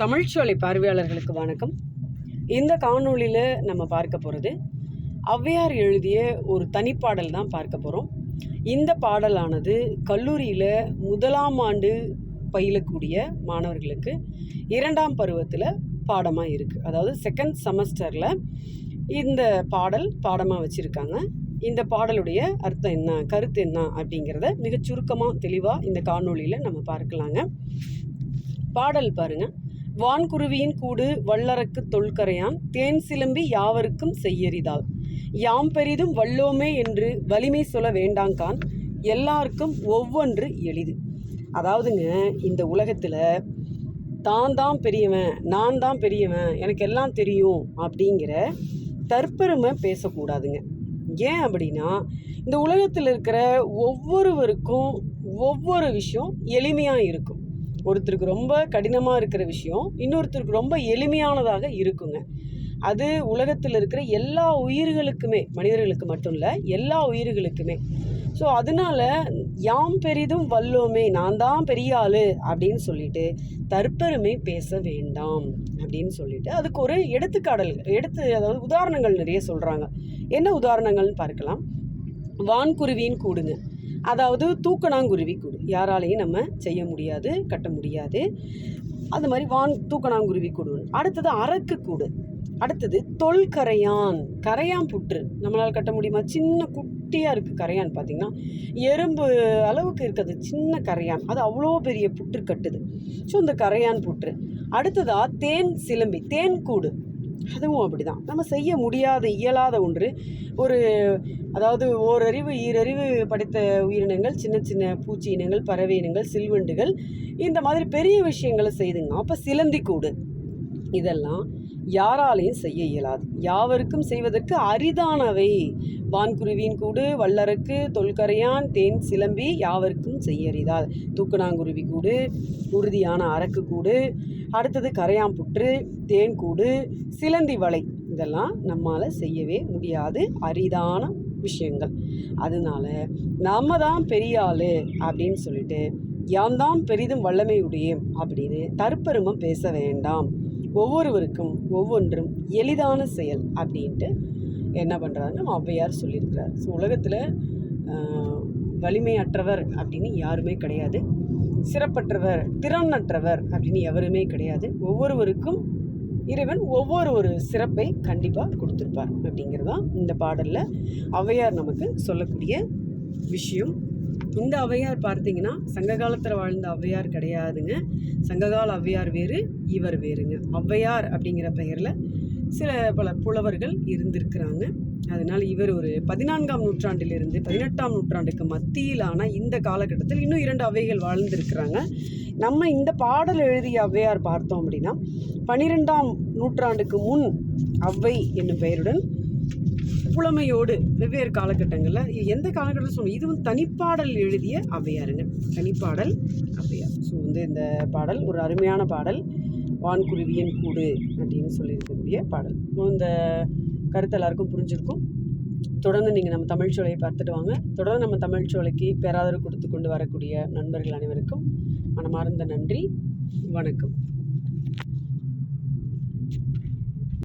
தமிழ்ச்சோலை பார்வையாளர்களுக்கு வணக்கம். இந்த காணொளியில் நம்ம பார்க்க போகிறது ஔவையார் எழுதிய ஒரு தனிப்பாடல் தான் பார்க்க போகிறோம் இந்த பாடலானது கல்லூரியில் முதலாம் ஆண்டு பயிலக்கூடிய மாணவர்களுக்கு இரண்டாம் பருவத்தில் பாடமாக இருக்குது அதாவது செகண்ட் செமஸ்டரில் இந்த பாடல் பாடமாக வச்சுருக்காங்க. இந்த பாடலுடைய அர்த்தம் என்ன கருத்து என்ன அப்படிங்கிறத மிகச் சுருக்கமாக தெளிவாக இந்த காணொளியில் நம்ம பார்க்கலாங்க. பாடல் பாருங்கள் வான்குருவியின் கூடு வல்லறக்கு தொல்கரையான் தேன் சிலம்பி யாவருக்கும் செய்யறிதாள் யாம் பெரிதும் வல்லோமே என்று வலிமை சொல்ல வேண்டாங்கான் எல்லாருக்கும் ஒவ்வொன்று எளிது. அதாவதுங்க இந்த உலகத்தில் தான் தான் பெரியவன் நான் தான் பெரியவன் எனக்கு எல்லாம் தெரியும் அப்படிங்கிற தற்பெருமை பேசக்கூடாதுங்க. ஏன் அப்படின்னா இந்த உலகத்தில் இருக்கிற ஒவ்வொருவருக்கும் ஒவ்வொரு விஷயம் எளிமையாக இருக்கும். ஒருத்தருக்கு ரொம்ப கடினமாக இருக்கிற விஷயம் இன்னொருத்தருக்கு ரொம்ப எளிமையானதாக இருக்குங்க. அது உலகத்தில் இருக்கிற எல்லா உயிர்களுக்குமே மனிதர்களுக்கு மட்டும் இல்லை எல்லா உயிர்களுக்குமே. ஸோ அதனால யாம் பெரிதும் வல்லோமே நான் தான் பெரிய ஆள் அப்படின்னு சொல்லிட்டு தற்பெருமை பேச வேண்டாம் அப்படின்னு சொல்லிட்டு அதுக்கு ஒரு எடுத்துக்காடல் எடுத்து அதாவது உதாரணங்கள் நிறைய சொல்கிறாங்க என்ன உதாரணங்கள்னு பார்க்கலாம். வான்குருவின்னு கூடுங்க. அதாவது தூக்கணாங்குருவி கூடு. யாராலையும் நம்ம செய்ய முடியாது கட்ட முடியாது. அது மாதிரி வான் தூக்கணாங்குருவி கூடு. அடுத்தது அரக்கு கூடு. அடுத்தது தொல்கரையான் கரையான் புற்று. நம்மளால் கட்ட முடியுமா? சின்ன குட்டியாக இருக்குது கரையான் பார்த்திங்கன்னா எறும்பு அளவுக்கு இருக்குது சின்ன கரையான். அது அவ்வளோ பெரிய புற்று கட்டுது. ஸோ இந்த கரையான் புற்று. அடுத்ததாக தேன் சிலம்பி. தேன் கூடு. அதுவும் அப்படி தான் நம்ம செய்ய முடியாத இயலாத ஒன்று. ஒரு அதாவது ஓரறிவு ஈரறிவு படைத்த உயிரினங்கள் சின்ன சின்ன பூச்சி இனங்கள் பறவை இனங்கள் சில்வண்டுகள் இந்த மாதிரி பெரிய விஷயங்களை செய்துங்க. அப்போ சிலந்தி கூடு. இதெல்லாம் யாராலையும் செய்ய இயலாது. யாவருக்கும் செய்வதற்கு அரிதானவை. வான்குருவியின் கூடு வல்லரக்கு தொல்கரையான் தேன் சிலம்பி யாவருக்கும் செய்ய அரிதால் தூக்கணாங்குருவி கூடு உறுதியான அரக்கு கூடு அடுத்தது கரையாம்புற்று தேன் கூடு சிலந்தி வலை. இதெல்லாம் நம்மால் செய்யவே முடியாது. அரிதான விஷயங்கள். அதனால நம்ம தான் பெரிய ஆள் அப்படின்னு சொல்லிட்டு யாம் தான் பெரிதும் வல்லமை அப்படின்னு தற்பெருமம் பேச வேண்டாம். ஒவ்வொருவருக்கும் ஒவ்வொன்றும் எளிதான செயல் அப்படின்ட்டு என்ன பண்ணுறாருன்னு நம்ம ஔவையார் சொல்லியிருக்கிறார். ஸோ உலகத்தில் வலிமையற்றவர் அப்படின்னு யாருமே கிடையாது. சிறப்பற்றவர் திறனற்றவர் அப்படின்னு எவருமே கிடையாது. ஒவ்வொருவருக்கும் இறைவன் ஒவ்வொரு ஒரு சிறப்பை கண்டிப்பாக கொடுத்துருப்பார் அப்படிங்கிறதான் இந்த பாடலில் ஔவையார் நமக்கு சொல்லக்கூடிய விஷயம். இந்த ஔவையார் பார்த்தீங்கன்னா சங்க காலத்தில் வாழ்ந்த ஔவையார் கிடையாதுங்க. சங்ககால ஔவையார் வேறு இவர் வேறுங்க. ஔவையார் அப்படிங்கிற பெயரில் சில பல புலவர்கள் இருந்திருக்கிறாங்க. அதனால் இவர் ஒரு பதினான்காம் நூற்றாண்டிலிருந்து பதினெட்டாம் நூற்றாண்டுக்கு மத்தியிலான இந்த காலகட்டத்தில் இன்னும் இரண்டு அவைகள் வாழ்ந்திருக்கிறாங்க. நம்ம இந்த பாடல் எழுதிய ஔவையார் பார்த்தோம் அப்படின்னா பன்னிரெண்டாம் நூற்றாண்டுக்கு முன் ஔவை என்னும் பெயருடன் புலமையோடு வெவ்வேறு காலகட்டங்களில் எந்த காலகட்டத்தில் சொல்லணும் இதுவும் தனிப்பாடல் எழுதிய ஔவையாருங்க தனிப்பாடல் அவையார் ஸோ வந்து இந்த பாடல் ஒரு அருமையான பாடல். வான்குருவியின் கூடு அப்படின்னு சொல்லியிருக்கக்கூடிய பாடல். இந்த கருத்து எல்லாருக்கும் புரிஞ்சிருக்கும். தொடர்ந்து நீங்கள் நம்ம தமிழ்ச்சோலையை பார்த்துட்டு வாங்க. தொடர்ந்து நம்ம தமிழ்ச்சோலைக்கு பேராதரவு கொடுத்து கொண்டு வரக்கூடிய நண்பர்கள் அனைவருக்கும் மனமார்ந்த நன்றி. வணக்கம்.